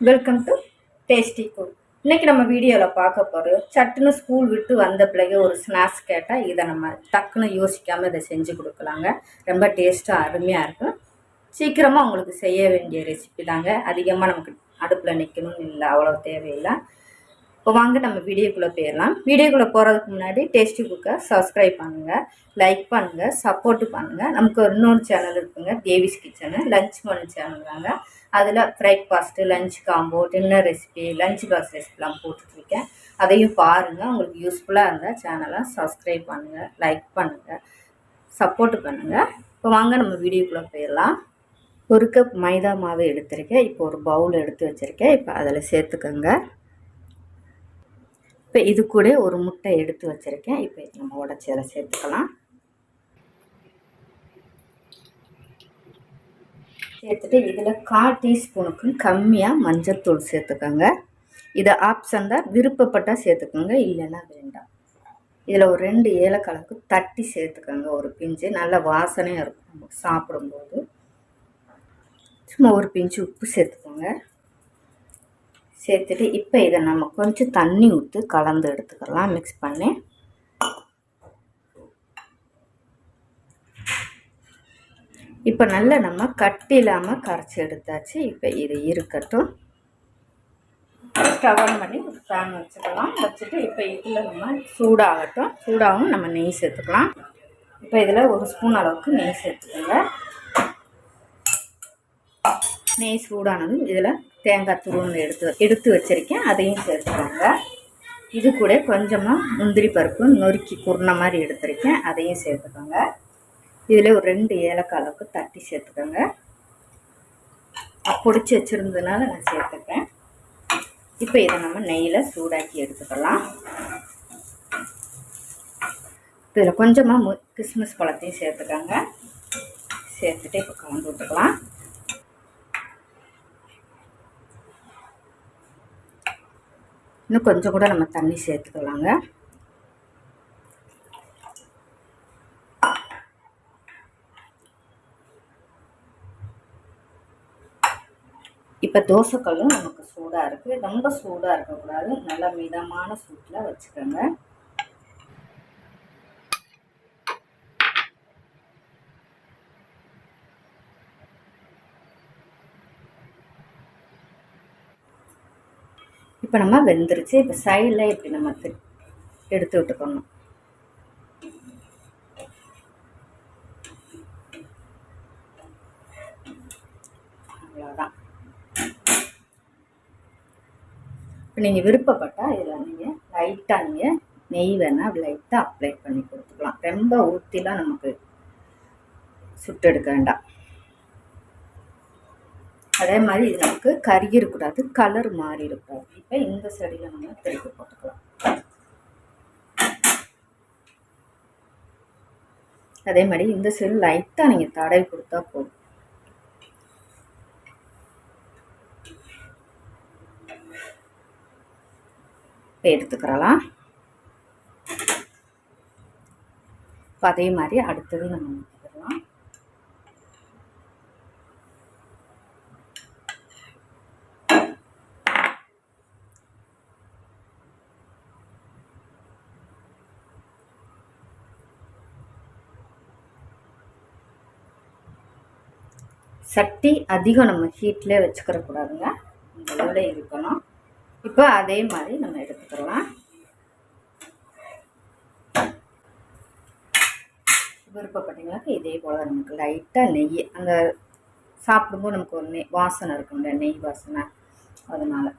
Welcome to tasty cook இன்றைக்கி நம்ம வீடியோவில் பார்க்க போகிறோம் சட்டுன்னு ஸ்கூல் விட்டு வந்த பிள்ளைங்க ஒரு ஸ்நாக்ஸ் கேட்டால் இதை நம்ம டக்குன்னு யோசிக்காமல் இதை செஞ்சு கொடுக்கலாங்க. ரொம்ப டேஸ்ட்டாக அருமையாக இருக்கும். சீக்கிரமாக உங்களுக்கு செய்ய வேண்டிய ரெசிபி தாங்க. அதிகமாக நமக்கு அடுப்பில் நிற்கணும்னு இல்லை அவ்வளோ தேவையில்லை. இப்போ வாங்க நம்ம வீடியோக்குள்ளே போயிடலாம். வீடியோக்குள்ளே போகிறதுக்கு முன்னாடி டேஸ்டி குக்கை சப்ஸ்கிரைப் பண்ணுங்கள் லைக் பண்ணுங்கள் சப்போர்ட்டு பண்ணுங்கள் நமக்கு ஒரு இன்னொரு சேனல் இருக்குங்க Devi's kitchen lunch menu channel தாங்க. அதில் breakfast lunch combo dinner recipe lunch box ரெசிபிலாம் போட்டுட்ருக்கேன். அதையும் பாருங்கள் உங்களுக்கு யூஸ்ஃபுல்லாக இருந்தால் சேனலை சப்ஸ்கிரைப் பண்ணுங்கள் லைக் பண்ணுங்கள் சப்போர்ட்டு பண்ணுங்கள் இப்போ வாங்க நம்ம வீடியோக்குள்ளே போயிடலாம். ஒரு கப் மைதா மாவு எடுத்திருக்கேன். இப்போ ஒரு பவுல் எடுத்து வச்சுருக்கேன். இப்போ அதில் சேர்த்துக்கோங்க. இப்போ இது கூட ஒரு முட்டை எடுத்து வச்சுருக்கேன். இப்போ நம்ம உடச்சி அதை சேர்த்துக்கலாம். சேர்த்துட்டு இதில் கால் டீஸ்பூனுக்கும் கம்மியாக மஞ்சத்தூள் சேர்த்துக்கோங்க. இதை ஆப்ஷன் தான் விருப்பப்பட்டால் சேர்த்துக்கோங்க இல்லைன்னா வேண்டாம். இதில் ஒரு ரெண்டு ஏலக்கிழக்கு தட்டி சேர்த்துக்கோங்க ஒரு பிஞ்சு. நல்ல வாசனையாக இருக்கும். நமக்கு சாப்பிடும்போது. சும்மா ஒரு பிஞ்சு உப்பு சேர்த்துக்கோங்க. சேர்த்துட்டு இப்போ இதை நம்ம கொஞ்சம் தண்ணி ஊற்றி கலந்து எடுத்துக்கலாம். மிக்ஸ் பண்ணி. இப்போ நல்லா நம்ம கட்டி இல்லாமல் கரைச்சி எடுத்தாச்சு. இப்போ இது இருக்கட்டும். ஸ்டவ் ஆன் பண்ணி ஒரு ஃபேன் வச்சுக்கலாம். வச்சுட்டு இப்போ இதில் நம்ம சூடாகட்டும். சூடாகவும் நம்ம நெய் சேர்த்துக்கலாம். இப்போ இதில் ஒரு ஸ்பூன் அளவுக்கு நெய் சேர்த்துக்கோங்க. நெய் சூடானதும் இதில் தேங்காய் துருவல் எடுத்து எடுத்து வச்சுருக்கேன். அதையும் சேர்த்துக்கோங்க. இது கூட கொஞ்சமாக முந்திரி பருப்பு நொறுக்கி குருண மாதிரி எடுத்திருக்கேன். அதையும் சேர்த்துக்கோங்க. இதில் ஒரு ரெண்டு ஏலக்காய் அளவுக்கு தட்டி சேர்த்துக்கோங்க. பொடிச்சு வச்சுருந்ததுனால நான் சேர்த்துக்கேன் இப்போ இதை நம்ம நெய்யில் சூடாக்கி எடுத்துக்கலாம். இதில் கொஞ்சமாக மு பழத்தையும் சேர்த்துக்கோங்க. சேர்த்துட்டு இப்போ கலந்து விட்டுக்கலாம். இன்னும் கொஞ்சம் கூட நம்ம தண்ணி சேர்த்துக்கலாங்க. இப்போ தோசைக்கல்லும் நமக்கு சூடாக இருக்குது ரொம்ப சூடாக இருக்கக்கூடாது. நல்லா மிதமான சூட்டில் வச்சுக்கோங்க. இப்போ நம்ம வெந்துருச்சு. இப்போ சைடில் இப்படி நம்ம எடுத்து விட்டுக்கணும்? அவ்வளோதான் இப்போ நீங்கள் விருப்பப்பட்டால் இதில் நீங்கள் லைட்டாக நீங்கள் நெய் வேணால் லைட்டாக அப்ளை பண்ணி கொடுத்துக்கலாம். ரொம்ப ஊற்றிலாம் நமக்கு சுட்டு எடுக்க வேண்டாம். அதே மாதிரி இது நமக்கு கருகிருக்கூடாது கலர் மாறி இருக்கும். இப்போ இந்த செடியில் நம்ம திருப்பி போட்டுக்கலாம். அதே மாதிரி இந்த செடி லைட்டாக நீங்கள் தடவி கொடுத்தா போதும். எடுத்துக்கிறலாம். இப்போ அதே மாதிரி அடுத்தது நம்ம சட்டி அதிகம் நம்ம ஹீட்டில் வச்சுக்கிறக்கூடாதுங்க. இந்த அளவில் இருக்கணும். இப்போ அதே மாதிரி நம்ம எடுத்துக்கலாம். விருப்பப்பட்டீங்களாக்க இதே போல் நமக்கு லைட்டாக நெய் அந்த சாப்பிடும்போது நமக்கு ஒரு நெய் வாசனை இருக்கும்ல நெய் வாசனை. அதனால்.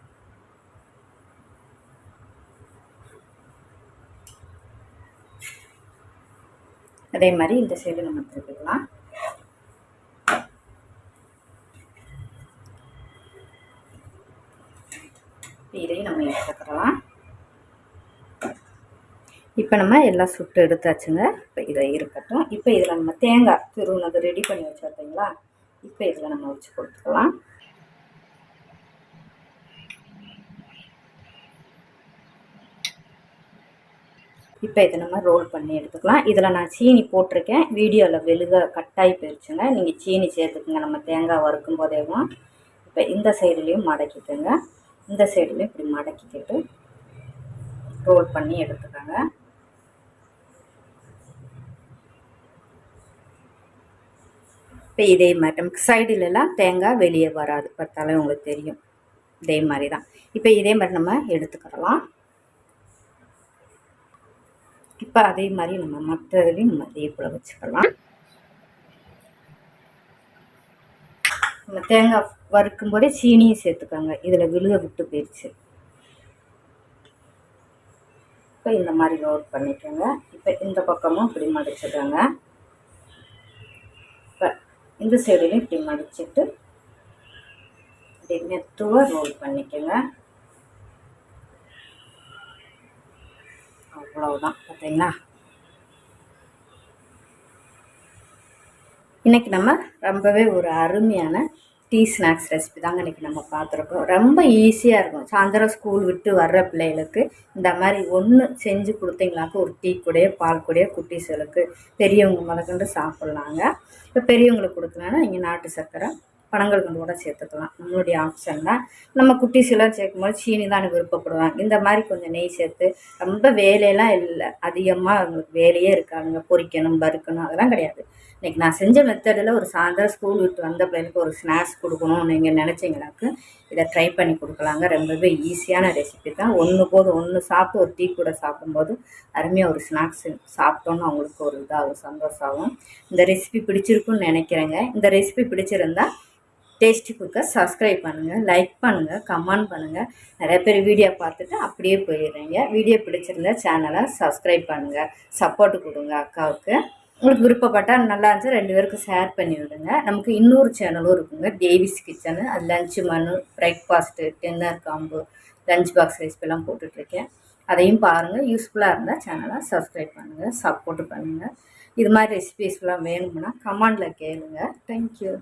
அதே மாதிரி இந்த சைடு நம்ம எடுத்துக்கலாம். இதையும் நம்ம எடுத்துக்கலாம் இப்போ நம்ம எல்லாம் சுட்டு எடுத்தாச்சுங்க. இப்போ இதை இருக்கட்டும். இப்போ இதில் நம்ம தேங்காய் திருவுனது ரெடி பண்ணி வச்சுருந்தீங்களா இப்போ இதில் நம்ம வச்சு கொடுத்துக்கலாம். இப்போ இதை நம்ம ரோல் பண்ணி எடுத்துக்கலாம். இதில் நான் சீனி போட்டிருக்கேன். வீடியோவில் வெளுக கட்டாயி போயிடுச்சுங்க நீங்கள் சீனி சேர்த்துக்குங்க. நம்ம தேங்காய் வறுக்கும் போதேவும். இப்போ இந்த சைடுலேயும் மடக்கிக்கோங்க. இந்த சைடுலேயும் இப்படி மடக்கிக்கிட்டு ரோல் பண்ணி எடுத்துக்கோங்க. இப்போ இதே மாதிரி நமக்கு சைடுலலாம் தேங்காய் வெளியே வராது. பார்த்தாலே உங்களுக்கு தெரியும். இதே மாதிரி தான் இப்போ இதே மாதிரி நம்ம எடுத்துக்கிறலாம் இப்போ அதே மாதிரி நம்ம மற்றதுலேயும் நம்ம அதே போல் வச்சுக்கலாம். நம்ம தேங்காய் வறுக்கும் போதே சீனியும் சேர்த்துக்கோங்க. இதில் விழுக விட்டு போயிடுச்சு இப்போ இந்த மாதிரி லோட் பண்ணிக்கோங்க. இப்போ இந்த பக்கமும் இப்படி மடிச்சிடுங்க இப்போ இந்த சைடுலையும் இப்படி மடிச்சிட்டு இப்படி மெத்துவாக ரோல் பண்ணிக்கோங்க. அவ்வளவுதான். பார்த்தீங்கன்னா இன்றைக்கி நம்ம ரொம்பவே ஒரு அருமையான டீ ஸ்நாக்ஸ் ரெசிபி தாங்க இன்றைக்கி நம்ம பார்த்துருக்கோம். ரொம்ப ஈஸியாக இருக்கும். சாயந்தரம் ஸ்கூல் விட்டு வர்ற பிள்ளைகளுக்கு இந்த மாதிரி ஒன்று செஞ்சு கொடுத்தீங்களாக்க ஒரு டீ கூடயோ பால் கூடயோ குட்டீஸ்களுக்கு பெரியவங்க முதற்கொண்டு சாப்பிட்லாங்க. இப்போ பெரியவங்களுக்கு கொடுக்கலன்னா நீங்கள் நாட்டு சர்க்கரை பணங்கள் கொண்டு கூட சேர்த்துக்கலாம். நம்மளுடைய ஆப்ஷன் தான். நம்ம குட்டீஸ்லாம் சேர்க்கும்போது சீனி தான் விருப்பப்படுவாங்க. இந்த மாதிரி கொஞ்சம் நெய் சேர்த்து ரொம்ப வேலையெல்லாம் இல்லை. அதிகமாக அவங்களுக்கு வேலையே இருக்காதுங்க. பொரிக்கணும் பருக்கணும் அதெல்லாம் கிடையாது. இன்றைக்கி நான் செஞ்ச மெத்தடில் ஒரு சாயந்தரம் ஸ்கூல் விட்டு வந்த பிள்ளைங்களுக்கு ஒரு ஸ்நாக்ஸ் கொடுக்கணும்னு நீங்கள் நினச்சிங்கனாக்கு இதை ட்ரை பண்ணி கொடுக்கலாங்க. ரொம்பவே ஈஸியான ரெசிபி தான். ஒன்று போதும் ஒன்று சாப்பிட்டு ஒரு டீ கூட சாப்பிடும்போது அருமையாக ஒரு ஸ்நாக்ஸ் சாப்பிட்டோன்னு அவங்களுக்கு ஒரு இதாகும் சந்தோஷம் ஆகும் இந்த ரெசிபி பிடிச்சிருக்குன்னு நினைக்கிறேங்க. இந்த ரெசிபி பிடிச்சிருந்தா டேஸ்டி குக்கை சப்ஸ்கிரைப் பண்ணுங்கள் லைக் பண்ணுங்கள் கமெண்ட் பண்ணுங்கள் நிறைய பேர் வீடியோ பார்த்துட்டு அப்படியே போயிடுறீங்க. வீடியோ பிடிச்சிருந்தா சேனலை சப்ஸ்கிரைப் பண்ணுங்கள் சப்போர்ட் கொடுங்க அக்காவுக்கு. உங்களுக்கு விருப்பப்பட்டால் நல்லா இருந்துச்சு. ரெண்டு பேருக்கும் ஷேர் பண்ணி விடுங்க. நமக்கு இன்னொரு சேனலும் இருக்குங்க. டேவிஸ் கிச்சனு அது lunch menu breakfast dinner combo lunch box ரெசிபிலாம் போட்டுட்ருக்கேன். அதையும் பாருங்கள் யூஸ்ஃபுல்லாக இருந்தால் சேனலை சப்ஸ்கிரைப் பண்ணுங்கள் சப்போர்ட் பண்ணுங்கள் இது மாதிரி ரெசிபிஸ்லாம் வேணும்னா கமெண்டில் கேளுங்க. தேங்க்யூ